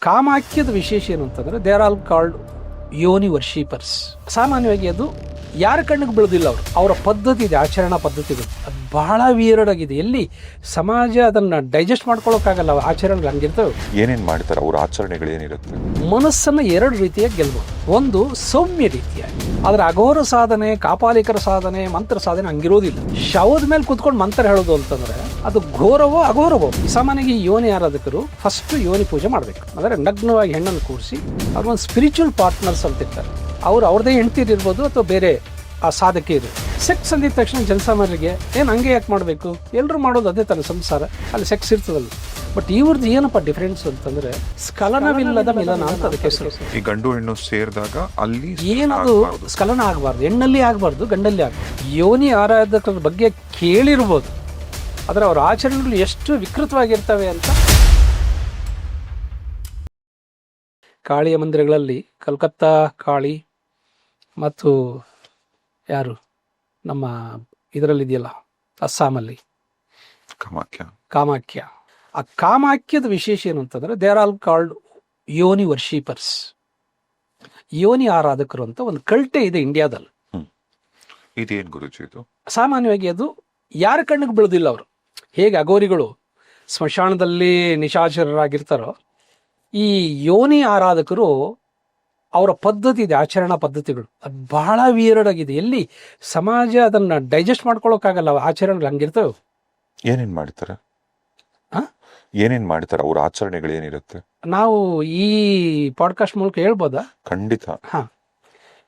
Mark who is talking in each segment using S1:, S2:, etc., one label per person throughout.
S1: ಕಾಮಾಕ್ಯದ ವಿಶೇಷ ಏನು ಅಂತಂದ್ರೆ ದೇರ್ ಆಲ್ ಕಾಲ್ಡ್ ಯೋನಿ ವರ್ಷೀಪರ್ಸ್. ಸಾಮಾನ್ಯವಾಗಿ ಅದು ಯಾರ ಕಣ್ಣಿಗೆ ಬೀಳೋದಿಲ್ಲ ಅವರು. ಅವರ ಪದ್ಧತಿ ಇದೆ ಆಚರಣಾ ಪದ್ಧತಿಗಳು ಅದು ಬಹಳ ವಿಯರ್ಡ್ ಆಗಿದೆ. ಎಲ್ಲಿ ಸಮಾಜ ಅದನ್ನ ಡೈಜೆಸ್ಟ್ ಮಾಡ್ಕೊಳ್ಳೋಕ್ಕಾಗಲ್ಲ ಆಚರಣೆಗಳು ಹಂಗಿರ್ತವೆ.
S2: ಏನೇನು ಮಾಡ್ತಾರೆ? ಅವ್ರ ಆಚರಣೆಗಳು ಏನಿರುತ್ತೆ?
S1: ಮನಸ್ಸನ್ನು ಎರಡು ರೀತಿಯಾಗಿ ಗೆಲ್ಬಹುದು ಒಂದು ಸೌಮ್ಯ ರೀತಿಯಾಗಿ. ಆದ್ರೆ ಅಘೋರ ಸಾಧನೆ ಕಾಪಾಲಿಕರ ಸಾಧನೆ ಮಂತ್ರ ಸಾಧನೆ ಹಂಗಿರೋದಿಲ್ಲ. ಶವದ ಮೇಲೆ ಕುತ್ಕೊಂಡು ಮಂತ್ರ ಹೇಳೋದು ಅಂತಂದ್ರೆ ಅದು ಘೋರವೋ ಅಘೋರವೋ ಸಾಮಾನ್ಯವಾಗಿ ಯೋನಿ ಆರಾಧಕರು ಫಸ್ಟ್ ಯೋನಿ ಪೂಜೆ ಮಾಡಬೇಕು. ಅಂದರೆ ನಗ್ನವಾಗಿ ಹೆಣ್ಣನ್ನು ಕೂರಿಸಿ ಅವ್ರೊಂದು ಸ್ಪಿರಿಚುವಲ್ ಪಾರ್ಟ್ನರ್ಸ್ ಅಂತ ಇರ್ತಾರೆ. ಅವ್ರು ಅವ್ರದೇ ಹೆಂಡ್ತೀರು ಇರ್ಬೋದು ಅಥವಾ ಬೇರೆ ಆ ಸಾಧಕಿಯರು ಸೆಕ್ಸ್ ಅಂದಿದ ತಕ್ಷಣ ಜನಸಾಮಾನ್ಯರಿಗೆ ಏನು ಹಂಗೆ ಯಾಕೆ ಮಾಡಬೇಕು? ಎಲ್ಲರೂ ಮಾಡೋದು ಅದೇ ತನ್ನ ಸಂಸಾರ. ಅಲ್ಲಿ ಸೆಕ್ಸ್ ಇರ್ತದಲ್ಲ. ಬಟ್ ಇವ್ರದ್ದು ಏನಪ್ಪ ಡಿಫ್ರೆನ್ಸ್ ಅಂತಂದ್ರೆ ಸ್ಕಲನವಿಲ್ಲದ ಮಿಲನ ಅಂತ ಅದಕ್ಕೆ ಹೆಸರು.
S2: ಈ ಗಂಡು ಹೆಣ್ಣು ಸೇರಿದಾಗ ಅಲ್ಲಿ
S1: ಏನದು
S2: ಸ್ಕಲನ
S1: ಸ್ಖಲನ ಆಗಬಾರ್ದು ಹೆಣ್ಣಲ್ಲಿ ಆಗಬಾರ್ದು ಗಂಡಲ್ಲಿ ಆಗಬಾರ್ದು. ಯೋನಿ ಆರಾಧಕರ ಬಗ್ಗೆ ಕೇಳಿರ್ಬೋದು. ಆದರೆ ಅವರ ಆಚರಣೆಗಳು ಎಷ್ಟು ವಿಕೃತವಾಗಿರ್ತವೆ ಅಂತ? ಕಾಳಿಯ ಮಂದಿರಗಳಲ್ಲಿ ಕಲ್ಕತ್ತಾ ಕಾಳಿ ಮತ್ತು ಯಾರು? ನಮ್ಮ ಇದರಲ್ಲಿದೆಯಲ್ಲ ಅಸ್ಸಾಮಲ್ಲಿ.
S2: ಕಾಮಾಖ್ಯ.
S1: ಕಾಮಾಖ್ಯ. ಆ ಕಾಮಾಖ್ಯದ ವಿಶೇಷ ಏನು ಅಂತಂದ್ರೆ ದೇರ್ ಆಲ್ ಕಾಲ್ಡ್ ಯೋನಿ ವರ್ಷೀಪರ್ಸ್ ಯೋನಿ ಆರಾಧಕರು ಅಂತ ಒಂದು ಕಲ್ಟೆ ಇದೆ ಇಂಡಿಯಾದಲ್ಲಿ.
S2: ಇದೇನು ಗುರುಜಿ ಇದು?
S1: ಸಾಮಾನ್ಯವಾಗಿ ಅದು ಯಾರ ಕಣ್ಣಿಗೆ ಬೀಳೋದಿಲ್ಲ ಅವರು. ಹೇಗೆ ಅಗೋರಿಗಳು ಸ್ಮಶಾನದಲ್ಲಿ ನಿಶಾಚರರಾಗಿರ್ತಾರೋ ಈ ಯೋನಿ ಆರಾಧಕರು ಅವರ ಪದ್ಧತಿ ಇದೆ ಆಚರಣಾ ಪದ್ಧತಿಗಳು. ಅದು ಬಹಳ ವಿಯರ್ಡ್ ಆಗಿದೆ. ಎಲ್ಲಿ ಸಮಾಜ ಅದನ್ನ ಡೈಜೆಸ್ಟ್ ಮಾಡ್ಕೊಳ್ಳೋಕ್ಕಾಗಲ್ಲ ಅವು ಆಚರಣೆಗಳು ಹಂಗಿರ್ತವೆ?
S2: ಏನೇನು ಮಾಡ್ತಾರೆ? ಏನೇನ್ ಮಾಡ್ತಾರೆ ಅವ್ರ ಆಚರಣೆಗಳು ಏನಿರುತ್ತೆ?
S1: ನಾವು ಈ ಪಾಡ್ಕಾಸ್ಟ್ ಮೂಲಕ ಹೇಳ್ಬೋದಾ?
S2: ಖಂಡಿತ.
S1: ಹಾ.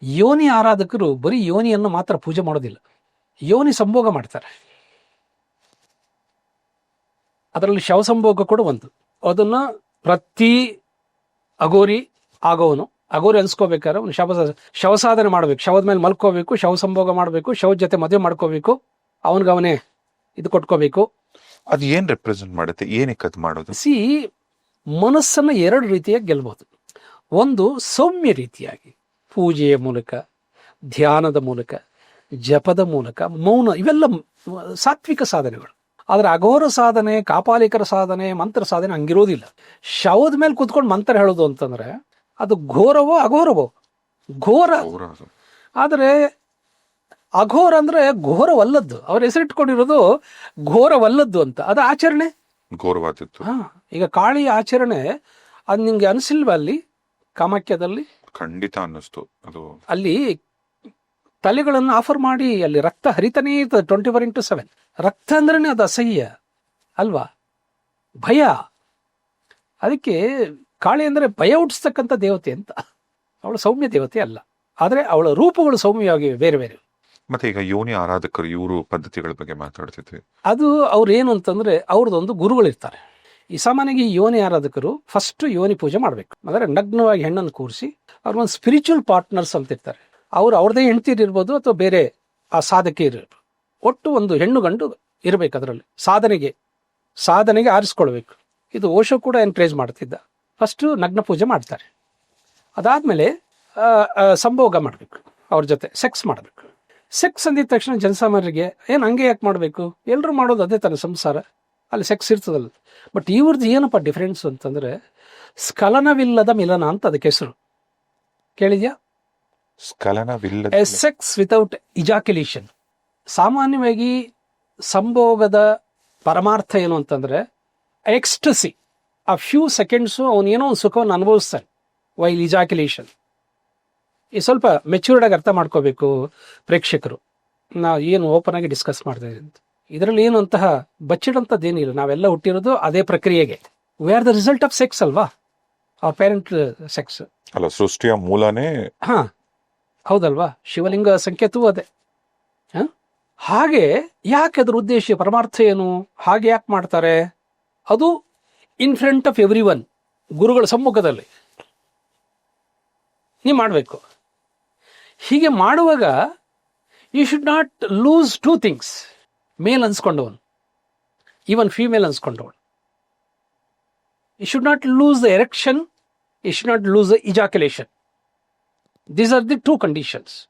S1: ಯೋನಿ ಆರಾಧಕರು ಬರೀ ಯೋನಿಯನ್ನು ಮಾತ್ರ ಪೂಜೆ ಮಾಡೋದಿಲ್ಲ. ಯೋನಿ ಸಂಭೋಗ ಮಾಡ್ತಾರೆ. ಅದರಲ್ಲಿ ಶವ ಸಂಭೋಗ ಕೂಡ ಒಂದು. ಅದನ್ನ ಪ್ರತಿ ಅಗೋರಿ ಆಗೋವನು. ಅಗೋರಿ ಅನ್ಸ್ಕೋಬೇಕಾದ್ರೆ ಅವನು ಶವ ಶವ ಸಾಧನೆ ಮಾಡಬೇಕು. ಶವದ ಮೇಲೆ ಮಲ್ಕೋಬೇಕು ಶವ ಸಂಭೋಗ ಮಾಡಬೇಕು ಶವದ ಜೊತೆ ಮದುವೆ ಮಾಡ್ಕೋಬೇಕು. ಅವನಿಗೆ ಅವನೇ ಇದು ಕೊಟ್ಕೋಬೇಕು.
S2: ಅದು ಏನ್ ರೆಪ್ರೆಸೆಂಟ್ ಮಾಡುತ್ತೆ? ಏನಕ್ಕೆ ಅದು ಮಾಡೋದು?
S1: ಸಿ ಮನಸ್ಸನ್ನು ಎರಡು ರೀತಿಯಾಗಿ ಗೆಲ್ಬಹುದು ಒಂದು ಸೌಮ್ಯ ರೀತಿಯಾಗಿ. ಪೂಜೆಯ ಮೂಲಕ ಧ್ಯಾನದ ಮೂಲಕ ಜಪದ ಮೂಲಕ ಮೌನ ಇವೆಲ್ಲ ಸಾತ್ವಿಕ ಸಾಧನೆಗಳು. ಆದರೆ ಅಘೋರ ಸಾಧನೆ ಕಾಪಾಲಿಕರ ಸಾಧನೆ ಮಂತ್ರ ಸಾಧನೆ ಹಂಗಿರೋದಿಲ್ಲ. ಶವದ ಮೇಲೆ ಕುತ್ಕೊಂಡು ಮಂತ್ರ ಹೇಳೋದು ಅಂತಂದ್ರೆ ಅದು ಘೋರವೋ ಅಘೋರವೋ? ಘೋರ. ಆದರೆ ಅಘೋರ ಅಂದ್ರೆ ಘೋರವಲ್ಲದ್ದು. ಅವ್ರ ಹೆಸರಿಟ್ಕೊಂಡಿರೋದು ಘೋರವಲ್ಲದ್ದು ಅಂತ. ಅದು ಆಚರಣೆ?
S2: ಘೋರವಾದದ್ದು.
S1: ಹಾ. ಈಗ ಕಾಳಿ ಆಚರಣೆ ಅದು ನಿಮ್ಗೆ ಅನಿಸಿಲ್ವಾ ಅಲ್ಲಿ? ಕಾಮಾಖ್ಯದಲ್ಲಿ
S2: ಖಂಡಿತ ಅನ್ನಿಸ್ತು. ಅದು
S1: ಅಲ್ಲಿ ತಲೆಗಳನ್ನು ಆಫರ್ ಮಾಡಿ ಅಲ್ಲಿ ರಕ್ತ ಹರಿತಾನೇ ಇರ್ತದೆ ಟ್ವೆಂಟಿ ಫೋರ್ ಇಂಟು ಸೆವೆನ್ ರಕ್ತ ಅಂದ್ರೇನೆ ಅದು ಅಸಹ್ಯ ಅಲ್ವಾ? ಭಯ. ಅದಕ್ಕೆ ಕಾಳಿ ಅಂದರೆ ಭಯ ಹುಟ್ಟಿಸ್ತಕ್ಕಂಥ ದೇವತೆ ಅಂತ. ಅವಳು ಸೌಮ್ಯ ದೇವತೆ ಅಲ್ಲ. ಆದರೆ ಅವಳ ರೂಪಗಳು ಸೌಮ್ಯವಾಗಿವೆ ಬೇರೆ ಬೇರೆ.
S2: ಮತ್ತೆ ಈಗ ಯೋನಿ ಆರಾಧಕರು ಇವರು ಪದ್ಧತಿಗಳ ಬಗ್ಗೆ ಮಾತಾಡ್ತಿದ್ವಿ.
S1: ಅದು ಅವ್ರು ಏನು ಅಂತಂದ್ರೆ ಅವ್ರದ್ದೊಂದು ಗುರುಗಳಿರ್ತಾರೆ. ಈ ಸಾಮಾನ್ಯವಾಗಿ ಯೋನಿ ಆರಾಧಕರು ಫಸ್ಟ್ ಯೋನಿ ಪೂಜೆ ಮಾಡಬೇಕು. ಅಂದರೆ ನಗ್ನವಾಗಿ ಹೆಣ್ಣನ್ನು ಕೂರಿಸಿ ಅವ್ರೊಂದು ಸ್ಪಿರಿಚುವಲ್ ಪಾರ್ಟ್ನರ್ಸ್ ಅಂತ ಇರ್ತಾರೆ. ಅವ್ರು ಅವ್ರದೇ ಹೆಂಡ್ತೀರು ಇರ್ಬೋದು ಅಥವಾ ಬೇರೆ ಆ ಸಾಧಕಿ ಇರ್ಬೋದು. ಒಟ್ಟು ಒಂದು ಹೆಣ್ಣು ಗಂಡು ಇರಬೇಕು ಅದರಲ್ಲಿ. ಸಾಧನೆಗೆ ಸಾಧನೆಗೆ ಆರಿಸ್ಕೊಳ್ಬೇಕು. ಇದು ಓಶೋ ಕೂಡ ಎನ್ಕರೇಜ್ ಮಾಡ್ತಿದ್ದ. ಫಸ್ಟು ನಗ್ನ ಪೂಜೆ ಮಾಡ್ತಾರೆ. ಅದಾದಮೇಲೆ ಸಂಭೋಗ ಮಾಡಬೇಕು. ಅವ್ರ ಜೊತೆ ಸೆಕ್ಸ್ ಮಾಡಬೇಕು. ಸೆಕ್ಸ್ ಅಂದಿದ ತಕ್ಷಣ ಜನಸಾಮಾನ್ಯರಿಗೆ, ಏನು ಹಂಗೆ ಯಾಕೆ ಮಾಡಬೇಕು? ಎಲ್ಲರೂ ಮಾಡೋದು ಅದೇ ತನ್ನ ಸಂಸಾರ. ಅಲ್ಲಿ ಸೆಕ್ಸ್ ಇರ್ತದಲ್ಲ. ಬಟ್ ಇವ್ರದ್ದು ಏನಪ್ಪ ಡಿಫ್ರೆನ್ಸ್ ಅಂತಂದ್ರೆ, ಸ್ಖಲನವಿಲ್ಲದ ಮಿಲನ ಅಂತ ಅದಕ್ಕೆ ಹೆಸರು. ಕೇಳಿದ್ಯಾ?
S2: ಸ್ಖಲನವಿಲ್ಲದ
S1: ಎ ಸೆಕ್ಸ್ ವಿತೌಟ್ ಇಜಾಕ್ಯುಲೇಷನ್ ಸಾಮಾನ್ಯವಾಗಿ ಸಂಭೋಗದ ಪರಮಾರ್ಥ ಏನು ಅಂತಂದ್ರೆ ಎಕ್ಸ್ಟಸಿ ಆ ಫ್ಯೂ ಸೆಕೆಂಡ್ಸು ಅವನೇನೋ ಒಂದು ಸುಖವನ್ನು ಅನುಭವಿಸ್ತಾನೆ ವೈಲ್ ಇಜಾಕ್ಯುಲೇಷನ್ ಈ ಸ್ವಲ್ಪ ಮೆಚ್ಯೂರ್ಡ್ ಆಗಿ ಅರ್ಥ ಮಾಡ್ಕೋಬೇಕು ಪ್ರೇಕ್ಷಕರು. ನಾವು ಏನು ಓಪನ್ ಆಗಿ ಡಿಸ್ಕಸ್ ಮಾಡ್ತಾ ಅಂತ. ಇದರಲ್ಲಿ ಏನು ಅಂತಹ ಬಚ್ಚಿಡಂಥದ್ದೇನಿಲ್ಲ ನಾವೆಲ್ಲ ಹುಟ್ಟಿರೋದು ಅದೇ ಪ್ರಕ್ರಿಯೆಗೆ. We are the result of sex ಅಲ್ವಾ? ಅವ್ರ ಪೇರೆಂಟ್ ಸೆಕ್ಸ್
S2: ಅಲ್ಲ ಸೃಷ್ಟಿಯ ಮೂಲನೇ
S1: ಹಾ. ಹೌದಲ್ವಾ? ಶಿವಲಿಂಗ ಸಂಕೇತವೂ ಅದೇ? ಹಾಗೆ ಯಾಕೆ ಅದರ ಉದ್ದೇಶ ಪರಮಾರ್ಥ ಏನು? ಹಾಗೆ ಯಾಕೆ ಮಾಡ್ತಾರೆ? ಅದು in front of every one ಗುರುಗಳ ಸಮ್ಮುಖದಲ್ಲಿ. ನೀವು ಮಾಡಬೇಕು. ಹೀಗೆ ಮಾಡುವಾಗ you should not lose two things male ಅನ್ಸ್ಕೊಂಡವನು. Even female ಅನ್ಸ್ಕೊಂಡವನು. You should not lose the erection you should not lose the ejaculation these are the two conditions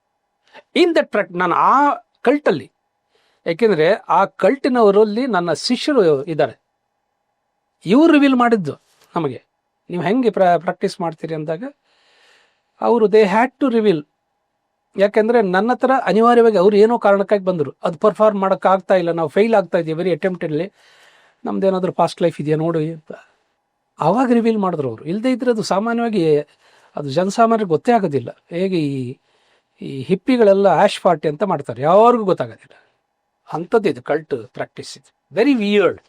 S1: in that practice ನಾನು ಆ ಕಲ್ಟಲ್ಲಿ ಯಾಕೆಂದರೆ ಆ ಕಲ್ಟಿನವರಲ್ಲಿ ನನ್ನ ಶಿಷ್ಯರು ಇದ್ದಾರೆ. ಇವರು ರಿವೀಲ್ ಮಾಡಿದ್ದು ನಮಗೆ. ನೀವು ಹೆಂಗೆ ಪ್ರಾ ಪ್ರಾಕ್ಟೀಸ್ ಮಾಡ್ತೀರಿ ಅಂದಾಗ, ಅವರು ದೇ ಹ್ಯಾಡ್ ಟು ರಿವೀಲ್ ಯಾಕೆಂದರೆ ನನ್ನ ಹತ್ರ ಅನಿವಾರ್ಯವಾಗಿ ಅವ್ರು ಏನೋ ಕಾರಣಕ್ಕಾಗಿ ಬಂದರು. ಅದು ಪರ್ಫಾರ್ಮ್ ಮಾಡೋಕ್ಕಾಗ್ತಾ ಇಲ್ಲ. ನಾವು ಫೈಲ್ ಆಗ್ತಾ ಇದ್ದೀವಿ. ವೆರಿ ಅಟೆಂಪ್ಟಲ್ಲಿ ನಮ್ದು ಏನಾದರೂ ಪಾಸ್ಟ್ ಲೈಫ್ ಇದೆಯಾ ನೋಡಿ. ಅಂತ ಆವಾಗ ರಿವೀಲ್ ಮಾಡಿದ್ರು ಅವರು. ಇಲ್ಲದೇ ಇದ್ದರೆ ಅದು ಸಾಮಾನ್ಯವಾಗಿ ಅದು ಜನಸಾಮಾನ್ಯರಿಗೆ ಗೊತ್ತೇ ಆಗೋದಿಲ್ಲ. ಹೇಗೆ ಈ ಈ ಹಿಪ್ಪಿಗಳೆಲ್ಲ ಆಶ್ ಪಾರ್ಟಿ ಅಂತ ಮಾಡ್ತಾರೆ. ಯಾರಿಗೂ ಗೊತ್ತಾಗೋದಿಲ್ಲ. ಅಂಥದ್ದು ಇದು ಕಲ್ಟ್ ಪ್ರಾಕ್ಟೀಸ್ ಇದು. ವೆರಿ ವಿಯರ್ಡ್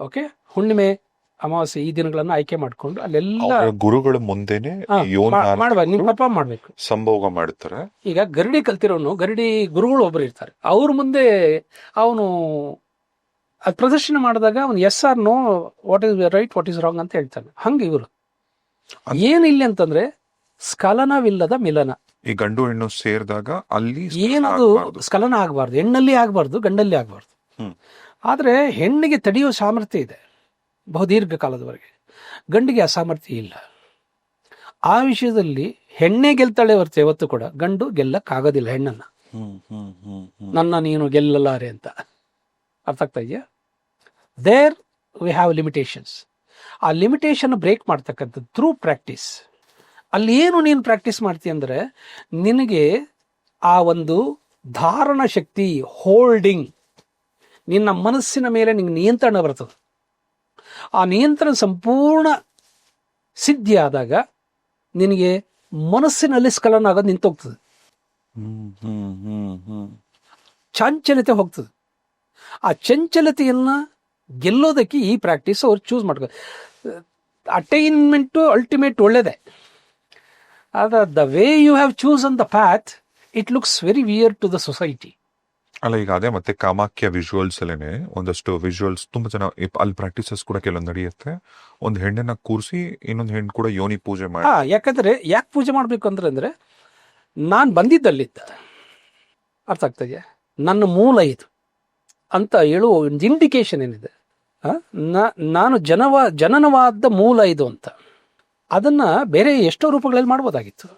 S1: ಓಕೆ ಹುಣ್ಣಿಮೆ ಅಮಾವಾಸ್ಯೆ ಈ ದಿನಗಳನ್ನು ಆಯ್ಕೆ ಮಾಡಿಕೊಂಡು ಅಲ್ಲೆಲ್ಲ
S2: ಗುರುಗಳ ಮುಂದೆನೆ
S1: ಮಾಡ್ಬೇಕು
S2: ಆರಾಧಕರು
S1: ಪರ್ಫಾರ್ಮ್ ಮಾಡಬೇಕು.
S2: ಸಂಭೋಗ ಮಾಡ್ತಾರೆ.
S1: ಈಗ ಗರಡಿ ಕಲ್ತಿರೋನು ಗರಡಿ ಗುರುಗಳು ಒಬ್ರು ಇರ್ತಾರೆ. ಅವ್ರ ಮುಂದೆ ಅವನು ಅದು ಪ್ರದರ್ಶನ ಮಾಡಿದಾಗ ಅವನು ಎಸ್ R know what is right what is wrong ಅಂತ ಹೇಳ್ತಾನೆ. ಹಂಗೆ ಇವರು. ಏನಿಲ್ಲ ಅಂತಂದ್ರೆ ಸ್ಖಲನವಿಲ್ಲದ ಮಿಲನ.
S2: ಈ ಗಂಡು ಹೆಣ್ಣು ಸೇರಿದಾಗ ಅಲ್ಲಿ
S1: ಏನದು. ಸ್ಖಲನ ಆಗಬಾರ್ದು ಹೆಣ್ಣಲ್ಲಿ ಆಗಬಾರ್ದು ಗಂಡಲ್ಲಿ ಆಗಬಾರ್ದು. ಆದರೆ ಹೆಣ್ಣಿಗೆ ತಡೆಯುವ ಸಾಮರ್ಥ್ಯ ಇದೆ ಬಹುದೀರ್ಘ ಕಾಲದವರೆಗೆ. ಗಂಡಿಗೆ ಆ ಸಾಮರ್ಥ್ಯ ಇಲ್ಲ. ಆ ವಿಷಯದಲ್ಲಿ ಹೆಣ್ಣೆ ಗೆಲ್ತಾಳೆ ಹೊರತು ಯಾವತ್ತು ಕೂಡ ಗಂಡು ಗೆಲ್ಲಕ್ಕಾಗೋದಿಲ್ಲ ಹೆಣ್ಣನ್ನ. ನನ್ನ ನೀನು ಗೆಲ್ಲಲಾರೆ ಅಂತ. ಅರ್ಥ ಆಗ್ತಾ ಇದೆಯಾ? ದೇರ್ ವಿ ಹ್ಯಾವ್ ಲಿಮಿಟೇಷನ್ಸ್ ಆ ಲಿಮಿಟೇಷನ್ ಬ್ರೇಕ್ ಮಾಡ್ತಕ್ಕಂಥದ್ದು ಥ್ರೂ ಪ್ರಾಕ್ಟೀಸ್ ಅಲ್ಲಿ ಏನು ನೀನು ಪ್ರಾಕ್ಟೀಸ್ ಮಾಡ್ತೀಯ ಅಂದರೆ ನಿನಗೆ ಆ ಒಂದು ಧಾರಣ ಶಕ್ತಿ ಹೋಲ್ಡಿಂಗ್ ನಿನ್ನ ಮನಸ್ಸಿನ ಮೇಲೆ ನಿಂಗೆ ನಿಯಂತ್ರಣ ಬರ್ತದೆ. ಆ ನಿಯಂತ್ರಣ ಸಂಪೂರ್ಣ ಸಿದ್ಧಿಯಾದಾಗ ನಿನಗೆ ಮನಸ್ಸಿನಲ್ಲಿ ಸ್ಕಲನ ಆಗೋದು ನಿಂತೋಗ್ತದೆ.
S2: ಹ್ಮ್ ಹ್ಮ್ ಹ್ಮ್ ಹ್ಮ್.
S1: ಚಾಂಚಲ್ಯತೆ ಹೋಗ್ತದೆ. ಆ ಚಂಚಲತೆಯನ್ನು ಗೆಲ್ಲೋದಕ್ಕೆ ಈ ಪ್ರಾಕ್ಟೀಸ್ ಅವ್ರು ಚೂಸ್ ಮಾಡ್ಕೊ ಅಟೈನ್ಮೆಂಟು ಅಲ್ಟಿಮೇಟ್ ಒಳ್ಳೇದೇ. ಆದ್ರೆ the way you have choose on the path it looks very weird to the society
S2: ಅಲ್ಲ ಈಗ ಅದೇ ಮತ್ತೆ ಕಾಮಾಖ್ಯ ವಿಜುವಲ್ಸ್ ಅಲ್ಲೇನೆ ಒಂದಷ್ಟು ವಿಜುವಲ್ಸ್ ತುಂಬಾ ಜನ ಅಲ್ಲಿ ಪ್ರಾಕ್ಟೀಸಸ್ ಕೂಡ ಕೆಲವೊಂದು ನಡೆಯುತ್ತೆ. ಒಂದು ಹೆಣ್ಣನ್ನ ಕೂರಿಸಿ ಇನ್ನೊಂದು ಹೆಣ್ಣು ಕೂಡ ಯೋನಿ ಪೂಜೆ ಮಾಡಿ.
S1: ಹಾ ಯಾಕಂದ್ರೆ ಯಾಕೆ ಪೂಜೆ ಮಾಡಬೇಕು ಅಂದ್ರೆ ಅಂದ್ರೆ ನಾನು ಬಂದಿದ್ದಲ್ಲಿದ್ದ. ಅರ್ಥ ಆಗ್ತದೆಯಾ ನನ್ನ ಮೂಲ ಇದು. ಅಂತ ಹೇಳುವ ಒಂದು ಇಂಡಿಕೇಶನ್ ಏನಿದೆ? ನಾನು ಜನವ, ಜನನವಾದ ಮೂಲ ಇದು ಅಂತ. ಅದನ್ನ ಬೇರೆ ಎಷ್ಟೋ ರೂಪಗಳಲ್ಲಿ ಮಾಡ್ಬೋದಾಗಿತ್ತು.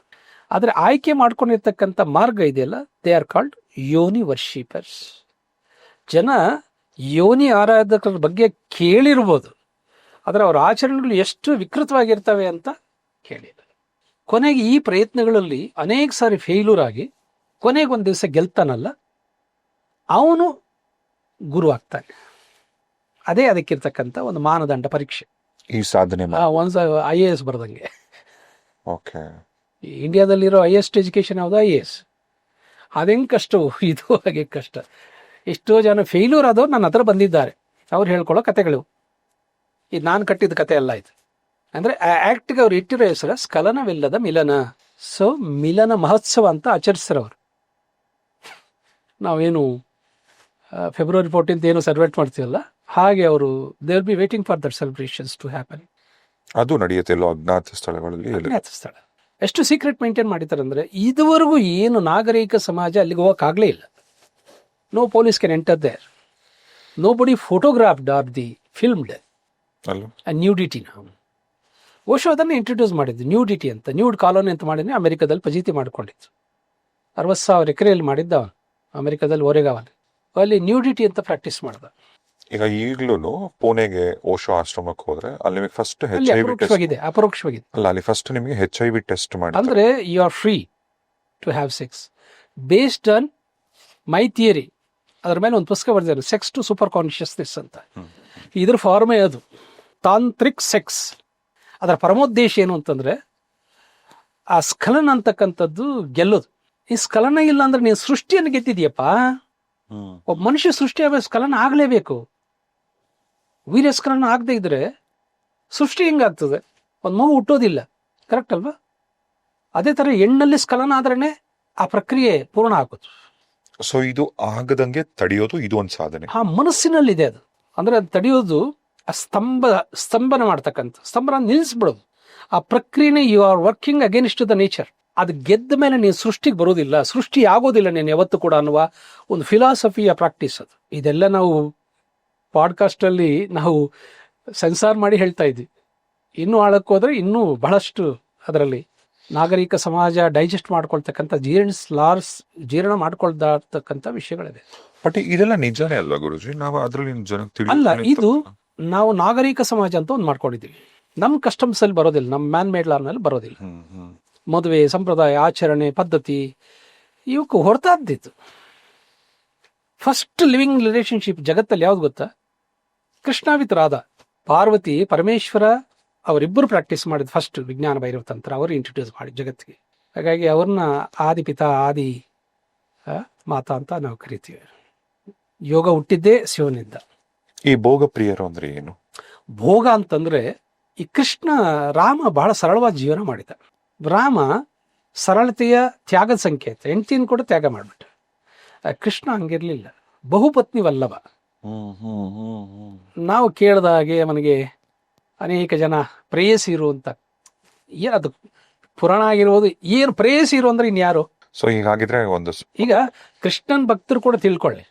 S1: ಆದರೆ ಆಯ್ಕೆ ಮಾಡ್ಕೊಂಡಿರ್ತಕ್ಕಂಥ ಮಾರ್ಗ ಇದೆಯಲ್ಲ? They are called yoni worshippers ಜನ ಯೋನಿ ಆರಾಧಕರ ಬಗ್ಗೆ ಕೇಳಿರ್ಬೋದು. ಆದರೆ ಅವರ ಆಚರಣೆಗಳು ಎಷ್ಟು ವಿಕೃತವಾಗಿರ್ತವೆ ಅಂತ ಕೇಳಿಲ್ಲ. ಕೊನೆಗೆ ಈ ಪ್ರಯತ್ನಗಳಲ್ಲಿ ಅನೇಕ ಸಾರಿ ಫೇಲ್ಯೂರ್ ಆಗಿ ಕೊನೆಗೆ ಒಂದು ದಿವಸ ಗೆಲ್ತಾನಲ್ಲ, ಅವನು ಗುರು ಆಗ್ತಾನೆ ಅದೇ ಅದಕ್ಕಿರ್ತಕ್ಕಂಥ ಒಂದು ಮಾನದಂಡ ಪರೀಕ್ಷೆ.
S2: ಈ ಸಾಧನೆ
S1: ಒಂದು ಐ ಎ ಎಸ್ ಬರ್ದಂಗೆ.
S2: ಓಕೆ.
S1: ಇಂಡಿಯಾದಲ್ಲಿರೋ ಹೈಯೆಸ್ಟ್ ಎಜುಕೇಷನ್ ಯಾವುದು? ಐ ಎ ಎಸ್ ಅದೇಂಗೆ ಕಷ್ಟ? ಇದು ಹಾಗೆ ಕಷ್ಟ. ಎಷ್ಟೋ ಜನ ಫೇಲ್ಯೂರ್ ಆದವ್ರು ನನ್ನ ಹತ್ರ ಬಂದಿದ್ದಾರೆ. ಅವ್ರು ಹೇಳ್ಕೊಳ್ಳೋ ಕತೆಗಳು. ಇದು ನಾನು ಕಟ್ಟಿದ ಕತೆ ಅಲ್ಲ ಇದು ಅಂದರೆ ಆ್ಯಕ್ಟ್ಗೆ ಅವ್ರು ಇಟ್ಟಿರೋ ಹೆಸರು ಸ್ಖಲನವಿಲ್ಲದ ಮಿಲನ. ಸೊ ಮಿಲನ ಮಹೋತ್ಸವ ಅಂತ ಆಚರಿಸ್ತಾರೆ ಅವರು. ನಾವೇನು ಫೆಬ್ರವರಿ ಫೋರ್ಟೀನ್ತ್ ಏನು ಸೆಲೆಬ್ರೇಟ್ ಮಾಡ್ತೀವಲ್ಲ? ಹಾಗೆ ಅವರು they will be waiting for that celebrations to happen
S2: ಅದು ನಡೆಯುತ್ತೆ ಎಲ್ಲೋ ಅಜ್ಞಾತ ಸ್ಥಳಗಳಲ್ಲಿ
S1: ಅಜ್ಞಾತ ಸ್ಥಳ. ಎಷ್ಟು ಸೀಕ್ರೆಟ್ ಮೇಂಟೈನ್ ಮಾಡಿದ್ದಾರೆ ಅಂದ್ರೆ ಇದುವರೆಗೂ ಏನು ನಾಗರಿಕ ಸಮಾಜ ಅಲ್ಲಿಗೆ ಹೋಗೋಕ್ಕಾಗಲೇ ಇಲ್ಲ. No police can enter there nobody photographed or the filmed nudity ನಾವು ಓಶೋ ಅದನ್ನು ಇಂಟ್ರೊಡ್ಯೂಸ್ ಮಾಡಿದ್ದು ನ್ಯೂಡಿಟಿ ಅಂತ. ನ್ಯೂಡ್ ಕಾಲೋನಿ ಅಂತ ಮಾಡಿದ್ರೆ ಅಮೆರಿಕದಲ್ಲಿ ಪಜೀತಿ ಮಾಡ್ಕೊಂಡಿತ್ತು ಅರವತ್ತು ಸಾವಿರ ಎಕರೆಯಲ್ಲಿ ಮಾಡಿದ್ದ ಅವನು ಅಮೆರಿಕದಲ್ಲಿ ಓರೆಗಾವಲ್ಲಿ. ಅಲ್ಲಿ ನ್ಯೂಡಿಟಿ ಅಂತ ಪ್ರಾಕ್ಟೀಸ್ ಮಾಡ್ದ.
S2: ಈಗ ಈಗ್ಲೂ ಪುಣೆಗೆ ಓಶೋ ಆಶ್ರಮಕ್ಕೆ ಹೋದ್ರೆ ಅಲ್ಲಿ ನಿಮಗೆ first H I V test
S1: ಅಪರೋಕ್ಷವಾಗಿದೆ ಅಪರೋಕ್ಷವಾಗಿದೆ.
S2: ಅಲ್ಲ ಅಲ್ಲಿ ಫಸ್ಟ್ ನಿಮಗೆ ಹೆಚ್ ಐ ವಿ ಟೆಸ್ಟ್ ಮಾಡಿ
S1: ಅಂದ್ರೆ you are free to have sex based on my theory ಅದ್ರ ಮೇಲೆ ಒಂದು ಪುಸ್ತಕ ಬರೆದಿದ್ದಾರೆ ಸೆಕ್ಸ್ ಟು ಸೂಪರ್ ಕಾನ್ಶಿಯಸ್ನೆಸ್ ಅಂತ. ಇದ್ರ ಫಾರ್ಮೇ ಅದು ತಾಂತ್ರಿಕ್ ಸೆಕ್ಸ್ ಅದರ ಪರಮೋದ್ದೇಶ ಏನು ಅಂತಂದ್ರೆ ಆ ಸ್ಖಲನ ಅಂತಕ್ಕಂಥದ್ದು ಗೆಲ್ಲೋದು. ಈ ಸ್ಖಲನ ಇಲ್ಲ ಅಂದ್ರೆ ನೀನು ಸೃಷ್ಟಿಯನ್ನು ಗೆದ್ದಿದ್ಯಪ್ಪ? ಒಬ್ಬ ಮನುಷ್ಯ ಸೃಷ್ಟಿ ಸ್ಖಲನ ಆಗಲೇಬೇಕು. ವೀರ್ಯ ಸ್ಖಲನ ಆಗದೆ ಇದ್ರೆ ಸೃಷ್ಟಿ ಹೆಂಗಾಗ್ತದೆ? ಒಂದು ಮಗು ಹುಟ್ಟೋದಿಲ್ಲ. ಕರೆಕ್ಟ್ ಅಲ್ವಾ? ಅದೇ ಥರ ಹೆಣ್ಣಲ್ಲಿ ಸ್ಖಲನ ಆದ್ರೇ ಆ ಪ್ರಕ್ರಿಯೆ ಪೂರ್ಣ ಆಗೋದು
S2: ಸೊ ಇದು ಆಗದಂಗೆ ತಡೆಯೋದು ಇದು ಒಂದು ಸಾಧನೆ.
S1: ಆ ಮನಸ್ಸಿನಲ್ಲಿದೆ ಅದು. ಅಂದರೆ ಅದು ತಡೆಯೋದು ಆ ಸ್ತಂಭ ಸ್ತಂಭನ ಮಾಡ್ತಕ್ಕಂಥ ಸ್ತಂಭನ ನಿಲ್ಲಿಸ್ಬಿಡೋದು. ಆ ಪ್ರಕ್ರಿಯೆ you are working against the nature ಅದು ಗೆದ್ದ ಮೇಲೆ ನೀನು ಸೃಷ್ಟಿಗೆ ಬರೋದಿಲ್ಲ ಸೃಷ್ಟಿ ಆಗೋದಿಲ್ಲ ನೀನು ಯಾವತ್ತು ಕೂಡ ಅನ್ನುವ ಒಂದು ಫಿಲಾಸಫಿಯ ಪ್ರಾಕ್ಟೀಸ್ ಅದು. ಇದೆಲ್ಲ ನಾವು ಪಾಡ್ಕಾಸ್ಟಲ್ಲಿ ನಾವು ಸೆನ್ಸಾರ್ ಮಾಡಿ ಹೇಳ್ತಾ ಇದ್ವಿ. ಇನ್ನೂ ಆಳಕ್ಕೆ ಹೋದರೆ ಇನ್ನೂ ಬಹಳಷ್ಟು ಅದರಲ್ಲಿ ನಾಗರಿಕ ಸಮಾಜ ಡೈಜೆಸ್ಟ್ ಮಾಡ್ಕೊಳ್ತಕ್ಕಂಥ ಜೀರ್ಣಿಸ್ಲಾರ್ಸ್ ಜೀರ್ಣ ಮಾಡ್ಕೊಳ್ತಕ್ಕಂಥ ವಿಷಯಗಳಿದೆ.
S2: ಬಟ್ ಇದೆಲ್ಲ ನಿಜಾನೇ ಅಲ್ವಾ ಗುರುಜಿ? ನಾವು ಅದ್ರಲ್ಲಿ ಜನಕ್ಕೆ
S1: ಅಲ್ಲ, ಇದು ನಾವು ನಾಗರಿಕ ಸಮಾಜ ಅಂತ ಒಂದು ಮಾಡ್ಕೊಂಡಿದ್ದೀವಿ. ನಮ್ಮ ಕಸ್ಟಮ್ಸ್ ಅಲ್ಲಿ ಬರೋದಿಲ್ಲ ನಮ್ಮ ಮ್ಯಾನ್ ಮೇಡ್ ಲಾರ್ನಲ್ಲಿ ಬರೋದಿಲ್ಲ. ಮದುವೆ ಸಂಪ್ರದಾಯ ಆಚರಣೆ ಪದ್ಧತಿ ಇವಕ್ಕೆ ಹೊರತಾದ್ದಿತ್ತು. ಫಸ್ಟ್ ಲಿವಿಂಗ್ ರಿಲೇಶನ್ಶಿಪ್ ಜಗತ್ತಲ್ಲಿ ಯಾವ್ದು ಗೊತ್ತಾ? ಕೃಷ್ಣ ವಿತ್ ರಾಧಾ ಪಾರ್ವತಿ ಪರಮೇಶ್ವರ ಅವರಿಬ್ಬರು ಪ್ರಾಕ್ಟೀಸ್ ಮಾಡಿದ ಫಸ್ಟ್ ವಿಜ್ಞಾನ ಭೈರವ ತಂತ್ರ ಅವರು ಇಂಟ್ರೊಡ್ಯೂಸ್ ಮಾಡಿ ಜಗತ್ತಿಗೆ. ಹಾಗಾಗಿ ಅವ್ರನ್ನ ಆದಿ ಪಿತಾ ಆದಿ ಮಾತಾ ಅಂತ ನಾವು ಕರಿತೀವಿ. ಯೋಗ ಹುಟ್ಟಿದ್ದೇ ಶಿವನಿಂದ.
S2: ಈ ಭೋಗ ಪ್ರಿಯರು ಅಂದ್ರೆ ಏನು?
S1: ಭೋಗ ಅಂತಂದ್ರೆ ಈ ಕೃಷ್ಣ ರಾಮ ಬಹಳ ಸರಳವಾದ ಜೀವನ ಮಾಡಿದ. ರಾಮ ಸರಳತೆಯ ತ್ಯಾಗದ ಸಂಕೇತ. ಹೆಂಡತಿನ ಕೂಡ ತ್ಯಾಗ ಮಾಡಿಬಿಟ್ಟ. ಕೃಷ್ಣ ಹಂಗಿರ್ಲಿಲ್ಲ. ಬಹುಪತ್ನಿ ವಲ್ಲಭ. ನಾವು ಕೇಳಿದ ಹಾಗೆ ಅವನಿಗೆ ಅನೇಕ ಜನ ಪ್ರೇಯಸಿರು ಅಂತ. ಏನ್ ಅದು ಪುರಾಣ ಆಗಿರ್ಬೋದು ಏನು ಪ್ರೇಯಸಿರು ಅಂದ್ರೆ ಇನ್ಯಾರು
S2: ಸೊ ಹೀಗಾಗಿದ್ರೆ ಒಂದು
S1: ಈಗ ಕೃಷ್ಣನ್ ಭಕ್ತರು ಕೂಡ ತಿಳ್ಕೊಳ್ಳಿ.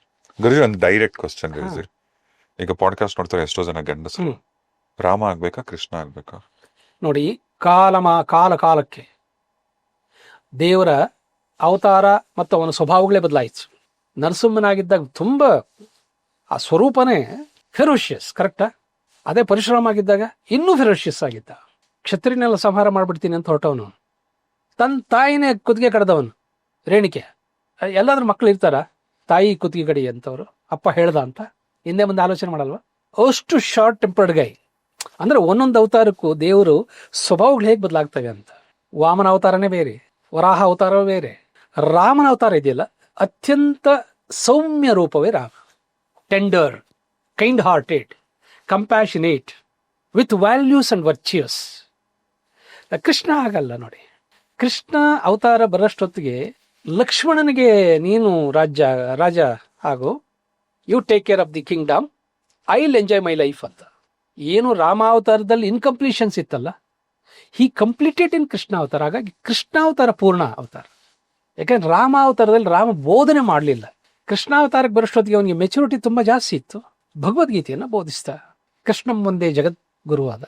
S2: ಗುರುಜಿ ಒಂದು ಡೈರೆಕ್ಟ್ ಕ್ವಶನ್ ಗುರುಜಿ ಈಗ ಪಾಡ್ಕಾಸ್ಟ್ ನೋಡ್ತಾರೆ ಎಷ್ಟೋ ಜನ ಗಂಡಸರು. ರಾಮ ಆಗ್ಬೇಕಾ ಕೃಷ್ಣ ಆಗ್ಬೇಕಾ?
S1: ನೋಡಿ ಕಾಲಮ ಕಾಲ ಕಾಲಕ್ಕೆ ದೇವರ ಅವತಾರ ಮತ್ತು ಅವನ ಸ್ವಭಾವಗಳೇ ಬದಲಾಯಿತು. ನರಸಿಂಹನಾಗಿದ್ದಾಗ ತುಂಬ ಆ ಸ್ವರೂಪನೇ ಫೆರೋಷಿಯಸ್ ಕರೆಕ್ಟಾ ಅದೇ ಪರಿಶ್ರಮ ಆಗಿದ್ದಾಗ ಇನ್ನೂ ಫೆರೋಷಿಯಸ್ ಆಗಿದ್ದ. ಕ್ಷತ್ರಿನೆಲ್ಲ ಸಂಹಾರ ಮಾಡ್ಬಿಡ್ತೀನಿ ಅಂತ ಹೊರಟವನು. ತನ್ನ ತಾಯಿನೇ ಕುತ್ತಿಗೆ ಕಡ್ದವನು, ರೇಣಿಕೆ. ಎಲ್ಲಾದ್ರೂ ಮಕ್ಳು ಇರ್ತಾರ? ತಾಯಿ ಕುತ್ತಿಗೆ ಕಡಿ ಅಂತವರು, ಅಪ್ಪ ಹೇಳ್ದ ಅಂತ? ಹಿಂದೆ ಮುಂದೆ ಆಲೋಚನೆ ಮಾಡಲ್ವಾ? ಅಷ್ಟು ಶಾರ್ಟ್ ಟೆಂಪರ್ಡ್ ಗೈ ಅಂದ್ರೆ ಒಂದೊಂದು ಅವತಾರಕ್ಕೂ ದೇವರು ಸ್ವಭಾವಗಳು ಹೇಗೆ ಬದಲಾಗ್ತವೆ ಅಂತ. ವಾಮನ ಅವತಾರನೇ ಬೇರೆ, ವರಾಹ ಅವತಾರವೇ ಬೇರೆ. ರಾಮನ ಅವತಾರ ಇದೆಯಲ್ಲ? ಅತ್ಯಂತ ಸೌಮ್ಯ ರೂಪವೇ Rama. Tender kind hearted compassionate with values and virtues Krishna ಆಗಲ್ಲ ನೋಡಿ. ಕೃಷ್ಣ ಅವತಾರ ಬರೋಷ್ಟೊತ್ತಿಗೆ ಲಕ್ಷ್ಮಣನಿಗೆ ನೀನು ರಾಜ್ಯ, ರಾಜ ಆಗು. You take care of the kingdom I will enjoy my life ಅಂತ. ಏನು ರಾಮಾವತಾರದಲ್ಲಿ ಇನ್ಕಂಪ್ಲೀಷನ್ಸ್ ಇತ್ತಲ್ಲ. ಹಿ ಕಂಪ್ಲೀಟೆಡ್ ಇನ್ ಕೃಷ್ಣ ಅವತಾರ. ಹಾಗಾಗಿ ಕೃಷ್ಣಾವತಾರ ಪೂರ್ಣ ಅವತಾರ. ಯಾಕಂದ್ರೆ ರಾಮ ಅವತಾರದಲ್ಲಿ ರಾಮ ಬೋಧನೆ ಮಾಡಲಿಲ್ಲ. ಕೃಷ್ಣಾವತಾರಕ್ಕೆ ಬರೋಷ್ಟೊತ್ತಿಗೆ ಅವನಿಗೆ ಮೆಚುರಿಟಿ ತುಂಬ ಜಾಸ್ತಿ ಇತ್ತು. ಭಗವದ್ಗೀತೆಯನ್ನು ಬೋಧಿಸ್ತಾ ಕೃಷ್ಣ ಮುಂದೆ ಜಗದ್ಗುರುವಾದ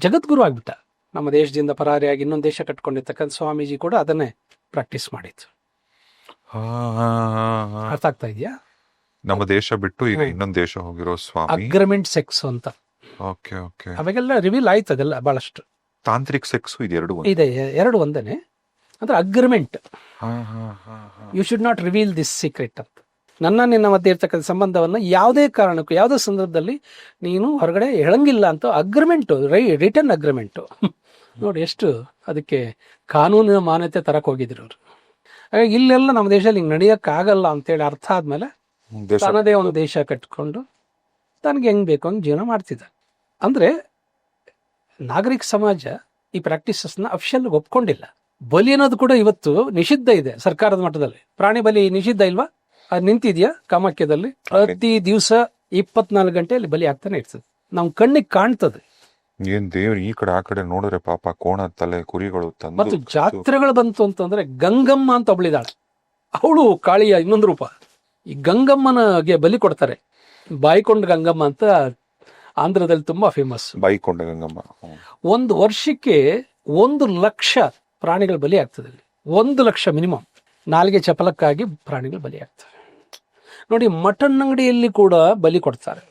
S1: ಜಗದ್ಗುರು ಆಗ್ಬಿಟ್ಟ. ನಮ್ಮ ದೇಶದಿಂದ ಪರಾರಿಯಾಗಿ ಇನ್ನೊಂದು ದೇಶ ಕಟ್ಕೊಂಡಿರ್ತಕ್ಕಂಥ ಸ್ವಾಮೀಜಿ ಕೂಡ ಅದನ್ನೇ ಪ್ರಾಕ್ಟೀಸ್ ಮಾಡಿತ್ತು. ಅರ್ಥ ಆಗ್ತಾ ಇದೆಯಾ?
S2: ನಮ್ಮ ದೇಶ ಬಿಟ್ಟು ಈಗ ಇನ್ನೊಂದು ದೇಶ ಹೋಗಿರೋ ಸ್ವಾಮಿ.
S1: ಅಗ್ರಿಮೆಂಟ್ ಸೆಕ್ಸ್ ಅಂತ.
S2: Okay okay.
S1: ಅವಾಗೆಲ್ಲ ರಿವೀಲ್ ಆಯ್ತು ಅದೆಲ್ಲ ಬಹಳಷ್ಟು.
S2: ತಾಂತ್ರಿಕ ಸೆಕ್ಸ್ ಇದೆರಡು ಎರಡು
S1: ಇದೆ ಎರಡು ಒಂದೇನೆ. ಅಂದ್ರೆ agreement. You should not reveal this secret ಅಂತ ನನ್ನ ನಿನ್ನ ಮಧ್ಯೆ ಇರ್ತಕ್ಕಂಥ ಸಂಬಂಧವನ್ನು ಯಾವುದೇ ಕಾರಣಕ್ಕೂ ಯಾವುದೇ ಸಂದರ್ಭದಲ್ಲಿ ನೀನು ಹೊರಗಡೆ ಹೇಳಂಗಿಲ್ಲ ಅಂತ ಅಗ್ರಿಮೆಂಟು ರೈ ರಿಟರ್ನ್ ಅಗ್ರಿಮೆಂಟು ನೋಡಿ ಎಷ್ಟು ಅದಕ್ಕೆ ಕಾನೂನಿನ ಮಾನ್ಯತೆ ತರಕ್ಕೆ ಹೋಗಿದ್ರು ಅವರು. ಹಾಗಾಗಿ ಇಲ್ಲೆಲ್ಲ ನಮ್ಮ ದೇಶದಲ್ಲಿ ಹಿಂಗೆ ನಡೆಯೋಕ್ಕಾಗಲ್ಲ ಅಂತೇಳಿ ಅರ್ಥ ಆದ್ಮೇಲೆ ತನ್ನದೇ ಒಂದು ದೇಶ ಕಟ್ಕೊಂಡು ತನಗೆ ಹೆಂಗ್ ಬೇಕು ಹಂಗೆ ಜೀವನ ಮಾಡ್ತಿದ್ದ. ಅಂದ್ರೆ ನಾಗರಿಕ ಸಮಾಜ ಈ ಪ್ರಾಕ್ಟೀಸಸ್ನ ಅಫಿಷಿಯಲ್ ಒಪ್ಕೊಂಡಿಲ್ಲ. ಬಲಿ ಅನ್ನೋದು ಕೂಡ ಇವತ್ತು ನಿಷಿದ್ಧ ಇದೆ ಸರ್ಕಾರದ ಮಟ್ಟದಲ್ಲಿ. ಪ್ರಾಣಿ ಬಲಿ ನಿಷಿದ್ಧ ಇಲ್ವಾ? ಅದು ನಿಂತಿದೆಯಾ ಕಾಮಾಖ್ಯದಲ್ಲಿ? ಪ್ರತಿ ದಿವಸ ಇಪ್ಪತ್ನಾಲ್ಕು ಗಂಟೆ ಅಲ್ಲಿ ಬಲಿ ಆಗ್ತಾನೆ ಇರ್ತದೆ. ನಮ್ ಕಣ್ಣಿಗೆ ಕಾಣ್ತದೆ.
S2: ಏನ್ ದೇವ್ರು ಈ ಕಡೆ ಆ ಕಡೆ ನೋಡಿದ್ರೆ ಪಾಪ ಕೋಣ ತಲೆ ಕುರಿಗಳು ತಂದು
S1: ಮತ್ತು ಜಾತ್ರೆಗಳು ಬಂತು ಅಂತಂದ್ರೆ ಗಂಗಮ್ಮ ಅಂತ ಒಬ್ಳಿದಾಳೆ. ಅವಳು ಕಾಳಿಯ ಇನ್ನೊಂದು ರೂಪ. ಈ ಗಂಗಮ್ಮನಗೆ ಬಲಿ ಕೊಡ್ತಾರೆ. ಬಾಯಿಕೊಂಡ ಗಂಗಮ್ಮ ಅಂತ ಆಂಧ್ರದಲ್ಲಿ ತುಂಬಾ ಫೇಮಸ್
S2: ಬೈಕೊಂಡ ಗಂಗಮ್ಮ.
S1: ಒಂದು ವರ್ಷಕ್ಕೆ ಒಂದು ಲಕ್ಷ ಪ್ರಾಣಿಗಳು ಬಲಿ ಆಗ್ತದೆ ಅಲ್ಲಿ. ಒಂದು ಲಕ್ಷ ಮಿನಿಮಮ್ ನಾಲ್ಗೆ ಚಪಲಕ್ಕಾಗಿ ಪ್ರಾಣಿಗಳು ಬಲಿ ಆಗ್ತವೆ ನೋಡಿ ಮಟನ್ ಅಂಗಡಿಯಲ್ಲಿ ಕೂಡ ಬಲಿ ಕೊಡ್ತಾರೆ.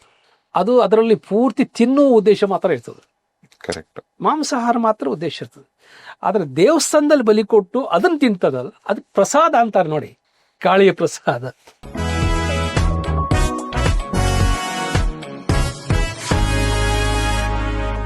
S1: ಅದು ಅದರಲ್ಲಿ ಪೂರ್ತಿ ತಿನ್ನುವ ಉದ್ದೇಶ ಮಾತ್ರ ಇರ್ತದೆ.
S2: ಕರೆಕ್ಟ್
S1: ಮಾಂಸಾಹಾರ ಮಾತ್ರ ಉದ್ದೇಶ ಇರ್ತದೆ. ಆದರೆ ದೇವಸ್ಥಾನದಲ್ಲಿ ಬಲಿ ಕೊಟ್ಟು ಅದನ್ನು ತಿಂತದಲ್ಲ ಅದು ಪ್ರಸಾದ ಅಂತಾರೆ ನೋಡಿ ಕಾಳಿಯ ಪ್ರಸಾದ.